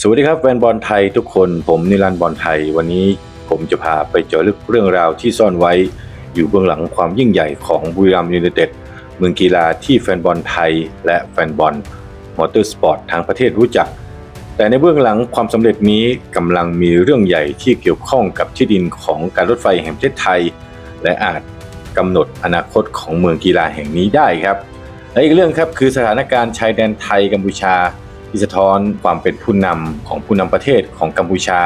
สวัสดีครับแฟนบอลไทยทุกคนผมนิรันดร์บอลไทย วันนี้ผมจะพาไปเจาะลึกเรื่องราวที่ซ่อนไว้ อยู่เบื้องหลังความยิ่งใหญ่ของบุรีรัมย์ยูไนเต็ดเมืองกีฬาที่แฟนบอลไทย และแฟนบอลมอเตอร์สปอร์ตทั้งประเทศรู้จัก แต่ในเบื้องหลังความสำเร็จนี้กำลังมีเรื่องใหญ่ที่เกี่ยวข้องกับที่ดินของการรถไฟแห่งประเทศไทย และอาจกำหนดอนาคตของเมืองกีฬาแห่งนี้ได้ครับและอีกเรื่องครับคือสถานการณ์ชายแดนไทยกัมพูชา ที่สะท้อนความเป็นผู้นำของผู้นำประเทศของกัมพูชา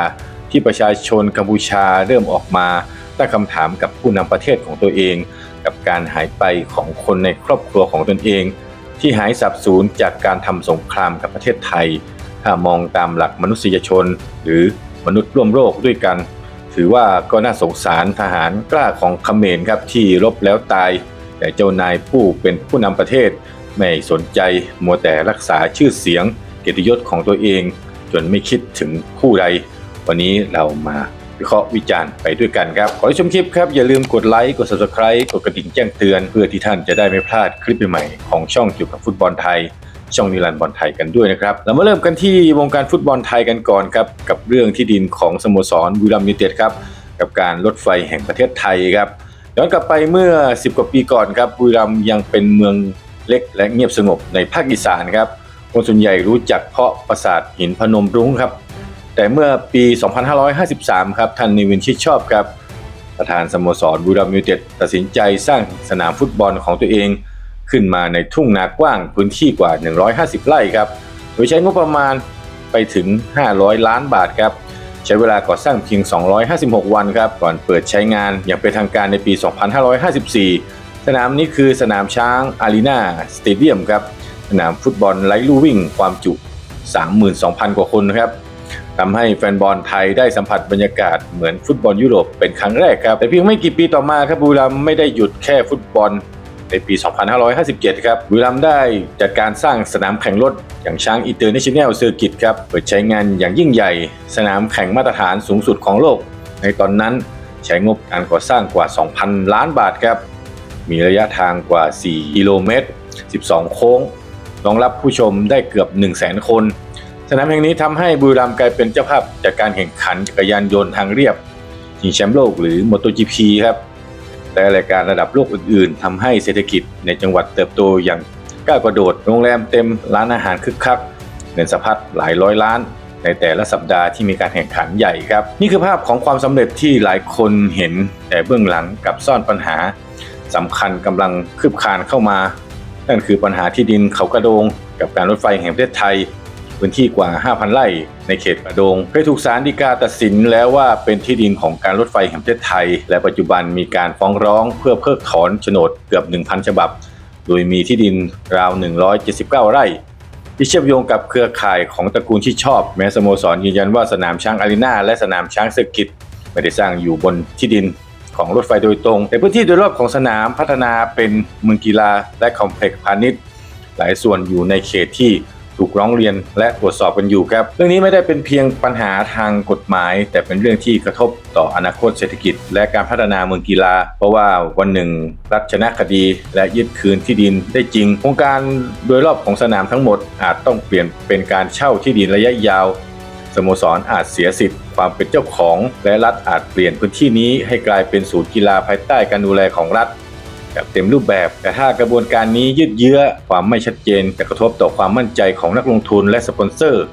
ที่ประชาชนกัมพูชาเริ่มออกมาตั้งคำถามกับผู้นำประเทศของตัวเอง กับการหายไปของคนในครอบครัวของตนเอง ที่หายสับสูญจากการทำสงครามกับประเทศไทย ถ้ามองตามหลักมนุษยชน หรือมนุษย์ร่วมโลกด้วยกัน ถือว่าก็น่าสงสารทหารกล้าของเขมรครับที่รบแล้วตาย แต่เจ้านายผู้เป็นผู้นำประเทศไม่สนใจมัวแต่รักษาชื่อเสียง เกียรติยศของตัวเอง จนไม่คิดถึงผู้ใด วันนี้เรามาวิเคราะห์วิจารณ์ไปด้วยกันครับ ขอให้ชมคลิปครับ อย่าลืมกดไลค์ กด subscribe กดกระดิ่งแจ้งเตือน เพื่อที่ท่านจะได้ไม่พลาดคลิปใหม่ของช่องเกี่ยวกับฟุตบอลไทย ช่องนิรันดร์บอลไทยกันด้วยนะครับ เรามาเริ่มกันที่วงการฟุตบอลไทยกันก่อนครับ กับเรื่องที่ดินของสโมสรบุรีรัมย์ยูไนเต็ดครับ กับการรถไฟแห่งประเทศไทยครับ ย้อนกลับไปเมื่อ 10 กว่าปีก่อนครับบุรีรัมย์ยังเป็นเมืองเล็กและเงียบสงบในภาคอีสานครับ คนส่วนใหญ่รู้จักเพราะปราสาทหินพนมรุ้งครับ แต่เมื่อปี 2553 ครับท่านนิวินชิดชอบครับ ประธานสโมสรบุรีรัมย์ยูเต็ดตัดสินใจสร้างสนามฟุตบอลของตัวเอง ขึ้นมาในทุ่งนากว้างพื้นที่กว่า 150 ไร่ครับ โดยใช้งบประมาณไปถึง 500 ล้านบาทครับ ใช้เวลาก่อสร้างเพียง 256 วันครับ ก่อนเปิดใช้งานอย่างเป็นทางการในปี 2554 สนามนี้คือสนามช้างอารีนาสเตเดียมครับ สนามฟุตบอลไร้ลู่วิ่งความจุ 32,000 กว่าคนนะครับทำให้แฟนบอลไทยได้สัมผัสบรรยากาศเหมือนฟุตบอลยุโรปเป็นครั้งแรกครับ แต่เพียงไม่กี่ปีต่อมาครับบุรีรัมไม่ได้หยุดแค่ฟุตบอลในปี 2557 ครับบุรีรัมได้จัดการสร้างสนามแข่งรถอย่างช้างอินเตอร์เนชั่นแนลเซอร์กิตครับ เปิดใช้งานอย่างยิ่งใหญ่ สนามแข่งมาตรฐานสูงสุดของโลก ในตอนนั้นใช้งบการก่อสร้างกว่า 2,000 ล้านบาทครับ มีระยะทางกว่า 4 กิโลเมตร 12 โค้ง รองรับผู้ชมได้เกือบ 100,000 คน สนามแห่งนี้ทำให้บุรีรัมย์กลายเป็นเจ้าภาพจากการแข่งขันจักรยานยนต์ทางเรียบชิงแชมป์โลกหรือ MotoGP ครับและรายการระดับโลกอื่นๆทำให้เศรษฐกิจในจังหวัดเติบโตอย่างก้าวกระโดด โรงแรมเต็มร้านอาหารคึกคักเงินสะพัดหลายร้อยล้าน ในแต่ละสัปดาห์ที่มีการแข่งขันใหญ่ครับ นี่คือภาพของความสำเร็จที่หลายคนเห็นแต่เบื้องหลังกับซ่อนปัญหาสำคัญกำลังคืบคลานเข้ามา นั่นคือปัญหาที่ดินเขากระโดง กับการรถไฟแห่งประเทศไทย พื้นที่กว่า 5,000 ไร่ ในเขตกระโดงเคยถูกศาลฎีกาตัดสินแล้วว่าเป็นที่ดินของการรถไฟแห่งประเทศไทย และปัจจุบันมีการฟ้องร้องเพื่อเพิกถอนโฉนดเกือบ 1,000 ฉบับ โดยมีที่ดินราว 179 ไร่ที่เชื่อมโยงกับเครือข่ายของตระกูลที่ชอบ แม้สโมสรยืนยันว่าสนามช้างอารีนาและสนามช้างเซอร์กิตไม่ได้สร้างอยู่บนที่ดิน ของรถไฟโดยตรงแต่พื้นที่โดยรอบของสนามพัฒนาเป็นเมืองกีฬาและคอมเพล็กซ์พาณิชย์ หลายส่วนอยู่ในเขตที่ถูกร้องเรียนและตรวจสอบกันอยู่ครับ เรื่องนี้ไม่ได้เป็นเพียงปัญหาทางกฎหมาย แต่เป็นเรื่องที่กระทบต่ออนาคตเศรษฐกิจ และการพัฒนาเมืองกีฬา เพราะว่าวันหนึ่ง รัฐชนะคดีและยึดคืนที่ดินได้จริงโครงการโดยรอบของสนามทั้งหมดอาจต้องเปลี่ยนเป็นการเช่าที่ดินระยะยาว สโมสรอาจเสียสิทธิ์ความเป็นเจ้าของ และรัฐอาจเปลี่ยนพื้นที่นี้ให้กลายเป็นศูนย์กีฬาภายใต้การดูแลของรัฐแบบเต็มรูปแบบ แต่ถ้ากระบวนการนี้ยืดเยื้อความไม่ชัดเจนจะกระทบต่อความมั่นใจของนักลงทุนและสปอนเซอร์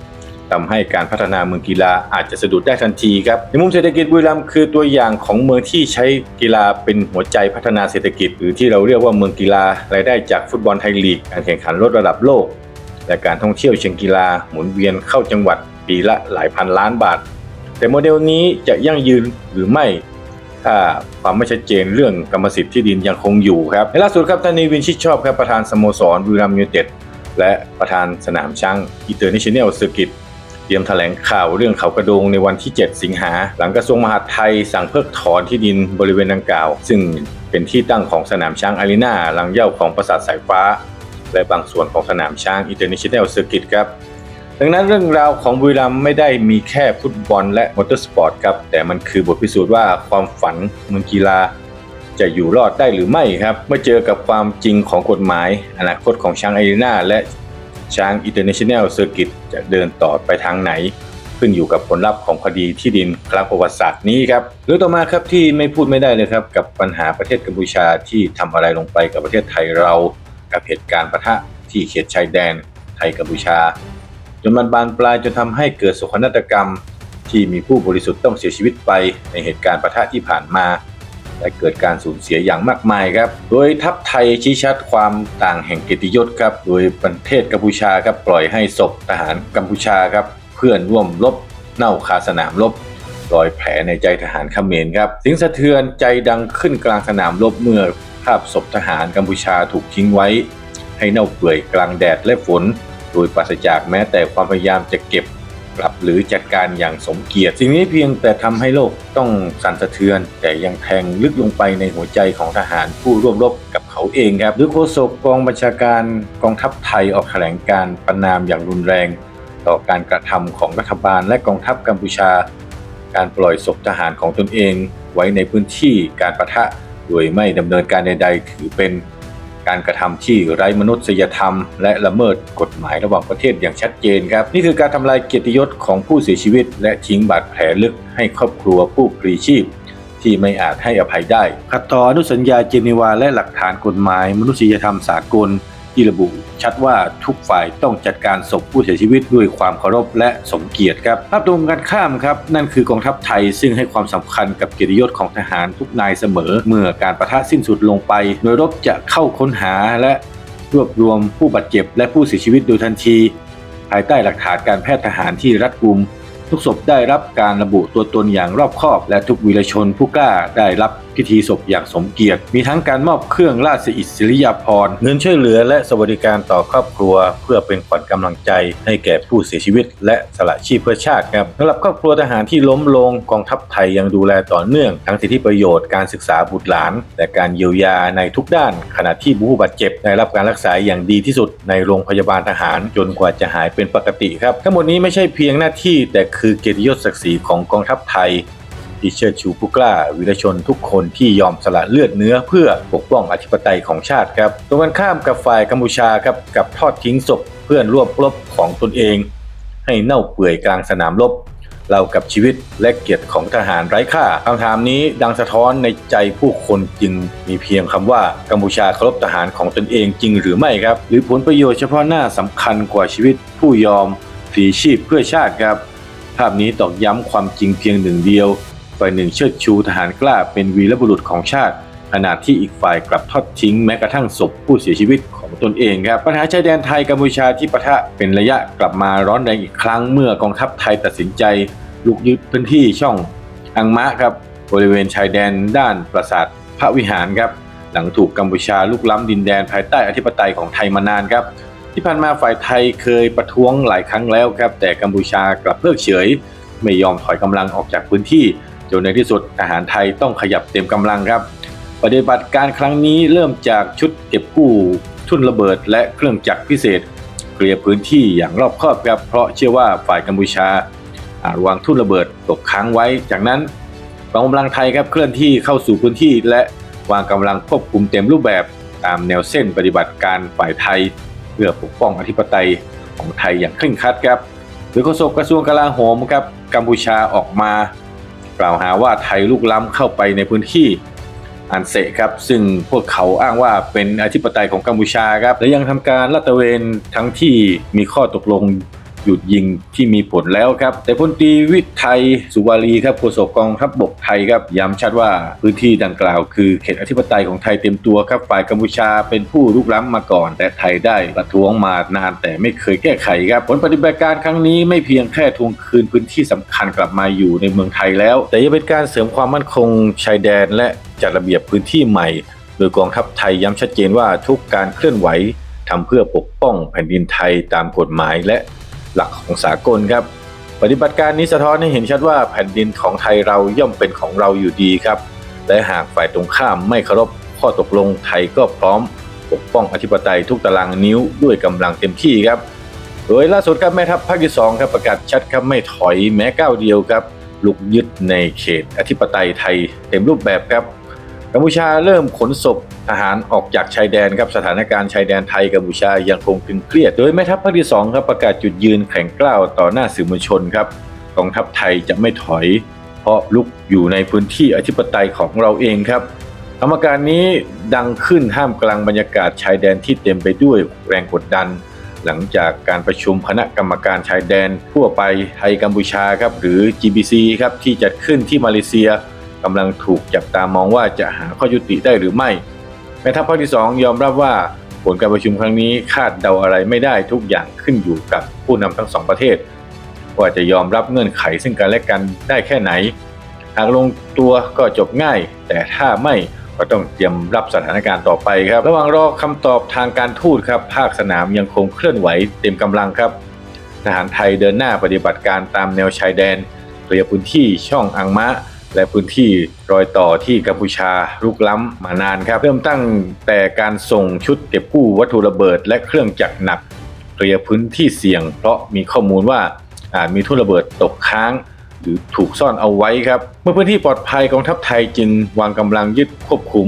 ทำให้การพัฒนาเมืองกีฬาอาจจะสะดุดได้ทันทีครับ ในมุมเศรษฐกิจบุรีรัมย์คือตัวอย่างของเมืองที่ใช้กีฬาเป็นหัวใจพัฒนาเศรษฐกิจ หรือที่เราเรียกว่าเมืองกีฬารายได้จากฟุตบอลไทยลีก การแข่งขันลดระดับโลก และการท่องเที่ยวเชิงกีฬาหมุนเวียนเข้าจังหวัด ปีละหลายพันล้านบาท แต่โมเดลนี้จะยั่งยืนหรือไม่ ถ้าความไม่ชัดเจนเรื่องกรรมสิทธิ์ที่ดินยังคงอยู่ครับในล่าสุดครับท่านนีวินชิดชอบครับประธานสโมสรบุรีรัมย์ยูเต็ดและประธานสนามช้างอินเตอร์เนชั่นแนลเซอร์กิตเตรียมแถลงข่าวเรื่องเขากระโดงในวันที่ 7 สิงหา หลังกระทรวงมหาดไทยสั่งเพิกถอนที่ดินบริเวณดังกล่าว ซึ่งเป็นที่ตั้งของสนามช้างอารีนาหลังเย้าของปราสาทสายฟ้า และบางส่วนของสนามช้างอินเตอร์เนชั่นแนลเซอร์กิตครับ ดังนั้นเรื่องราวของบุรีรัมย์ไม่ได้มีแค่ฟุตบอลและมอเตอร์สปอร์ตครับ แต่มันคือบทพิสูจน์ว่าความฝันเมืองกีฬา จะอยู่รอดได้หรือไม่ครับ เมื่อเจอกับความจริงของกฎหมาย อนาคตของช้างอารีนาและช้างอินเตอร์เนชั่นแนลเซอร์กิตจะเดินต่อไปทางไหน ขึ้นอยู่กับผลลัพธ์ของคดีที่ดินครั้งประวัติศาสตร์นี้ครับเรื่องต่อมาครับที่ไม่พูดไม่ได้เลยครับ กับปัญหาประเทศกัมพูชาที่ทำอะไรลงไปกับประเทศไทยเรา กับเหตุการณ์ปะทะที่เขตชายแดนไทยกัมพูชา จนมันบานปลายจนทำให้เกิดโศกนาฏกรรม ที่มีผู้บริสุทธิ์ต้องเสียชีวิตไปในเหตุการณ์ประทะที่ผ่านมา และเกิดการสูญเสียอย่างมากมายครับ โดยทัพไทยชี้ชัดความต่างแห่งเกียรติยศครับ โดยประเทศกัมพูชาครับปล่อยให้ศพทหารกัมพูชาครับเพื่อนร่วมรบเน่าคาสนามรบรอยแผลในใจทหารเขมรครับสิ่งสะเทือนใจดังขึ้นกลางสนามรบเมื่อภาพศพทหารกัมพูชาถูกทิ้งไว้ ให้เน่าเปื่อยกลางแดดและฝน ดยปราศจากแม้แต่ความพยายามจะเก็บกลับหรือจัดการอย่างสมเกียรติ สิ่งนี้เพียงแต่ทำให้โลกต้องสั่นสะเทือน แต่ยังแทงลึกลงไปในหัวใจของทหารผู้ร่วมรบกับเขาเองครับหรือโฆษกกองบัญชาการกองทัพไทยออกแถลงการประนามอย่างรุนแรง ต่อการกระทำของรัฐบาลและกองทัพกัมพูชา การปล่อยศพทหารของตนเอง ไว้ในพื้นที่การประทะโดยไม่ดำเนินการใดๆ ถือเป็น การกระทำที่ไร้มนุษยธรรม และละเมิดกฎหมายระหว่างประเทศอย่างชัดเจนครับ นี่คือการทำลายเกียรติยศของผู้เสียชีวิต และทิ้งบาดแผลลึกให้ครอบครัวผู้ปรีชีพ ที่ไม่อาจให้อภัยได้ขัดต่ออนุสัญญาเจนีวาและหลักฐานกฎหมาย มนุษยธรรมสากล ที่ระบุชัดว่าทุกฝ่ายต้องจัดการศพผู้เสียชีวิตด้วยความเคารพและสมเกียรติครับภาพตรงกันข้ามครับนั่นคือกองทัพไทยซึ่งให้ความสำคัญกับเกียรติยศของทหารทุกนายเสมอ เมื่อการประทะสิ้นสุดลงไป หน่วยรบจะเข้าค้นหาและรวบรวมผู้บาดเจ็บและผู้เสียชีวิตโดยทันที ภายใต้หลักฐานการแพทย์ทหารที่รัดกุม ทุกศพได้รับการระบุตัวตนอย่างรอบคอบ และทุกวีรชนผู้กล้าได้รับพิธีศพอย่างสมเกียรติ มีทั้งการมอบเครื่องราชอิสริยาภรณ์เงินช่วยเหลือและสวัสดิการต่อครอบครัว เพื่อเป็นขวัญกำลังใจให้แก่ผู้เสียชีวิต และสละชีพเพื่อชาติครับสำหรับครอบครัวทหารที่ล้มลงกองทัพไทยยังดูแลต่อเนื่อง ทั้งสิทธิประโยชน์การศึกษาบุตรหลาน และการเยียวยาในทุกด้าน ขณะที่ผู้บาดเจ็บได้รับการรักษาอย่างดีที่สุดในโรงพยาบาลทหาร จนกว่าจะหายเป็นปกติครับทั้งหมดนี้ไม่ใช่เพียงหน้าที่แต่คือเกียรติยศศักดิ์ศรีของกองทัพไทย ที่เชิดชูผู้กล้าวีรชนทุกคนที่ยอมสละเลือดเนื้อเพื่อปกป้องอธิปไตยของชาติครับ ตรงกันข้ามกับฝ่ายกัมพูชาครับกับทอดทิ้งศพเพื่อนร่วมรบของตนเอง ให้เน่าเปื่อยกลางสนามรบเรากับชีวิตและเกียรติของทหารไร้ค่าคำถามนี้ดังสะท้อนในใจผู้คนจึงมีเพียงคำว่ากัมพูชาเคารพทหารของตนเองจริงหรือไม่ครับ หรือผลประโยชน์เฉพาะหน้าสำคัญกว่าชีวิตผู้ยอมพลีชีพเพื่อชาติครับ ภาพนี้ตอกย้ำความจริงเพียงหนึ่งเดียวฝ่ายหนึ่งเชิดชูทหารกล้าเป็นวีรบุรุษของชาติขณะที่อีกฝ่ายกลับทอดทิ้งแม้กระทั่งศพผู้เสียชีวิตของตนเองครับปัญหาชายแดนไทยกัมพูชาที่ปะทะเป็นระยะกลับมาร้อนแรงอีกครั้งเมื่อกองทัพไทยตัดสินใจลุกยึดพื้นที่ช่องอังมะครับบริเวณชายแดนด้านปราสาทพระวิหารครับหลังถูกกัมพูชาลุกล้ำดินแดนภายใต้อธิปไตยของไทยมานานครับ ที่ผ่านมาฝ่ายไทยเคยประท้วงหลายครั้งแล้วครับ แต่กัมพูชากลับเพิกเฉย ไม่ยอมถอยกำลังออกจากพื้นที่จนในที่สุดทหารไทยต้องขยับเต็มกำลังครับ ปฏิบัติการครั้งนี้เริ่มจากชุดเก็บกู้ทุ่นระเบิดและเครื่องจักรพิเศษเคลียร์พื้นที่อย่างรอบคอบครับเพราะเชื่อว่าฝ่ายกัมพูชาอาจวางทุ่นระเบิดตกค้างไว้ จากนั้นกองกำลังไทยครับเคลื่อนที่เข้าสู่พื้นที่ และวางกำลังควบคุมเต็มรูปแบบตามแนวเส้นปฏิบัติการฝ่ายไทย พื่อปกป้องอธิปไตยของไทยอย่างเคร่งครัดครับโดยโฆษกกระทรวงกลาโหมครับกัมพูชาออกมา กล่าวหาว่าไทยลุกล้ำเข้าไปในพื้นที่อันเซครับซึ่งพวกเขาอ้างว่าเป็นอธิปไตยของกัมพูชาครับและยังทำการลาดตระเวนทั้งที่มีข้อตกลง หยุดยิงที่มีผลแล้วครับ แต่พลตรีวิทยสุวารีครับโฆษกกองทัพบบกไทยครับย้ำชัดว่าพื้นที่ดังกล่าวคือเขตอธิปไตยของไทยเต็มตัวครับฝ่ายกัมพูชาเป็นผู้ลุกล้ำมาก่อน แต่ไทยได้ประท้วงมานานแต่ไม่เคยแก้ไขครับ ผลปฏิบัติการครั้งนี้ไม่เพียงแค่ทวงคืนพื้นที่สำคัญกลับมาอยู่ในเมืองไทยแล้ว แต่ยังเป็นการเสริมความมั่นคงชายแดน และจัดระเบียบพื้นที่ใหม่ โดยกองทัพไทยย้ำชัดเจนว่าทุกการเคลื่อนไหวทำเพื่อปกป้องแผ่นดินไทยตามกฎหมายและ หลักของสากลครับ ปฏิบัติการนี้สะท้อนให้เห็นชัดว่าแผ่นดินของไทยเราย่อมเป็นของเราอยู่ดีครับ และหากฝ่ายตรงข้ามไม่เคารพข้อตกลงไทยก็พร้อมปกป้องอธิปไตยทุกตารางนิ้วด้วยกำลังเต็มที่ครับ โดยล่าสุดครับแม่ทัพภาคที่สองครับประกาศชัดครับไม่ถอยแม้ก้าวเดียวครับลุกยึดในเขตอธิปไตยไทยเต็มรูปแบบครับ กัมพูชาเริ่มขนศพทหารออกจากชายแดนครับสถานการณ์ชายแดนไทยกัมพูชายังคงตึงเครียด โดยแม่ทัพภาคที่สองครับประกาศจุดยืนแข็งกร้าวต่อหน้าสื่อมวลชนครับกองทัพไทยจะไม่ถอย เพราะลุกอยู่ในพื้นที่อธิปไตยของเราเองครับสมการนี้ดังขึ้นห้ามกลางบรรยากาศชายแดนที่เต็มไปด้วยแรงกดดัน หลังจากการประชุมคณะกรรมการชายแดนทั่วไปไทยกัมพูชาครับหรือ GBC ครับที่จัดขึ้นที่มาเลเซีย กำลังถูกจับตามองว่าจะหาข้อยุติได้หรือไม่แม่ทัพภาคที่ 2 ยอมรับว่าผลการประชุมครั้งนี้คาดเดาอะไรไม่ได้ทุกอย่างขึ้นอยู่กับผู้นำทั้งสองประเทศ ว่าจะยอมรับเงื่อนไขซึ่งกันและกันได้แค่ไหน หากลงตัวก็จบง่าย แต่ถ้าไม่ก็ต้องเตรียมรับสถานการณ์ต่อไปครับ ระหว่างรอคำตอบทางการทูตครับ ภาคสนามยังคงเคลื่อนไหวเต็มกำลังครับ ทหารไทยเดินหน้าปฏิบัติการตามแนวชายแดนเคลียร์พื้นที่ช่องอังมะ และพื้นที่รอยต่อที่กัมพูชาลุกล้ำมานานครับ เริ่มตั้งแต่การส่งชุดเก็บกู้วัตถุระเบิด และเครื่องจักรหนักเคลียร์พื้นที่เสี่ยง เพราะมีข้อมูลว่าอาจมีทุ่นระเบิดตกค้าง หรือถูกซ่อนเอาไว้ครับ เมื่อพื้นที่ปลอดภัยกองทัพไทยจึงวางกำลังยึดควบคุม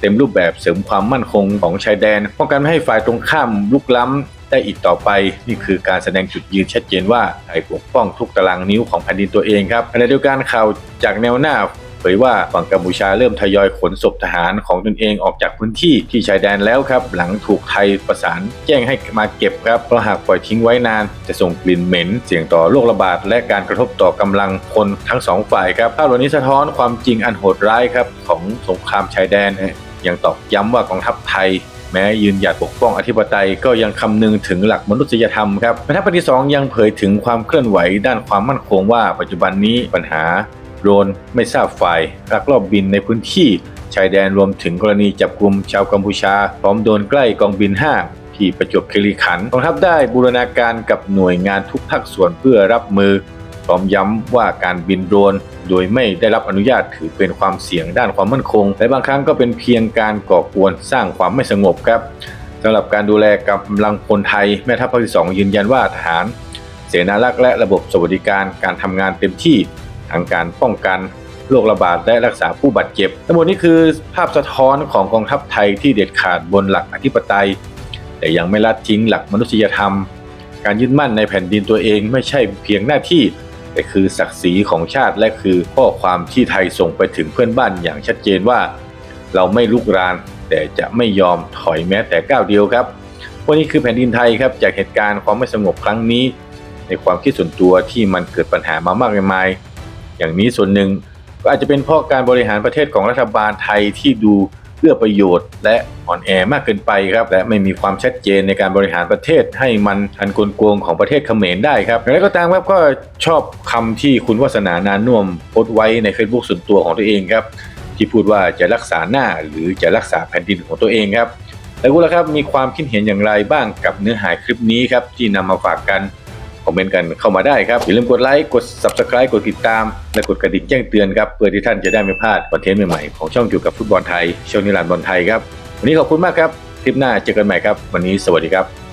เต็มรูปแบบเสริมความมั่นคงของชายแดนป้องกันไม่ให้ฝ่ายตรงข้ามลุกล้ำ ได้อีกต่อไป นี่คือการแสดงจุดยืนชัดเจนว่าไทยปกป้องทุกตารางนิ้วของแผ่นดินตัวเองครับขณะเดียวกันข่าวจากแนวหน้าเผยว่าฝั่งกัมพูชาเริ่มทยอยขนศพทหารของตนเองออกจากพื้นที่ที่ชายแดนแล้วครับ หลังถูกไทยประสานแจ้งให้มาเก็บครับเพราะหากปล่อยทิ้งไว้นาน จะส่งกลิ่นเหม็น เสี่ยงต่อโรคระบาด และการกระทบต่อกำลังพลทั้งสองฝ่ายครับภาพเหล่านี้สะท้อนความจริงอันโหดร้ายครับของสงครามชายแดนยังตอกย้ำว่ากองทัพไทย แม้ยืนหยัดปกป้องอธิปไตยก็ยังคำนึงถึงหลักมนุษยธรรมครับแม่ทัพที่สองยังเผยถึงความเคลื่อนไหวด้านความมั่นคงว่าปัจจุบันนี้ปัญหาโดรนไม่ทราบฝ่ายลักลอบบินในพื้นที่ชายแดนรวมถึงกรณีจับกลุ่มชาวกัมพูชา พร้อมโดนใกล้กองบิน 5 ที่ประจวบคีรีขันธ์กองทัพได้บูรณาการกับหน่วยงานทุกภาคส่วนเพื่อรับมือ พร้อมย้ำว่าการบินโดรนโดยไม่ได้รับอนุญาตถือเป็นความเสี่ยงด้านความมั่นคง และบางครั้งก็เป็นเพียงการก่อกวนสร้างความไม่สงบครับสำหรับการดูแลกำลังพลไทยแม่ทัพภาคที่2ยืนยันว่าทหาร เสนารักษ์และระบบสวัสดิการการทำงานเต็มที่ทั้งการป้องกันโรคระบาดและรักษาผู้บาดเจ็บ ทั้งหมดนี้คือภาพสะท้อนของกองทัพไทยที่เด็ดขาดบนหลักอธิปไตย แต่ยังไม่ละทิ้งหลักมนุษยธรรม การยึดมั่นในแผ่นดินตัวเองไม่ใช่เพียงหน้าที่ แต่คือศักดิ์ศรีของชาติและคือข้อความที่ไทยส่งไปถึงเพื่อนบ้านอย่างชัดเจนว่า เราไม่ลุกราน แต่จะไม่ยอมถอยแม้แต่ก้าวเดียวครับวันนี้คือแผ่นดินไทยครับจากเหตุการณ์ความไม่สงบครั้งนี้ ในความคิดส่วนตัวที่มันเกิดปัญหามามากมาย อย่างนี้ส่วนหนึ่งก็อาจจะเป็นเพราะการบริหารประเทศของรัฐบาลไทยที่ดู เพื่อประโยชน์และอ่อนแอมากเกินไปครับและไม่มีความชัดเจนในการบริหารประเทศให้มันทันกลโกงของประเทศเขมรได้ครับอย่างไรก็ตามครับก็ชอบคำที่คุณวัฒนานานุ่มโพสต์ไว้ใน Facebook ส่วนตัวของตัวเองครับที่พูดว่าจะรักษาหน้าหรือจะรักษาแผ่นดินของตัวเองครับแล้วคุณล่ะครับมีความคิดเห็นอย่างไรบ้างกับเนื้อหาคลิปนี้ครับที่นำมาฝากกัน คอมเมนต์กันเข้ามาได้ครับ อย่าลืมกดไลค์ กด Subscribe กดติดตาม และกดกระดิ่งแจ้งเตือนครับเพื่อที่ท่านจะได้ไม่พลาดคอนเทนต์ใหม่ๆของช่องเกี่ยวกับฟุตบอลไทยช่องนิรันดร์บอลไทยครับวันนี้ขอบคุณมากครับคลิปหน้าเจอกันใหม่ครับ วันนี้สวัสดีครับ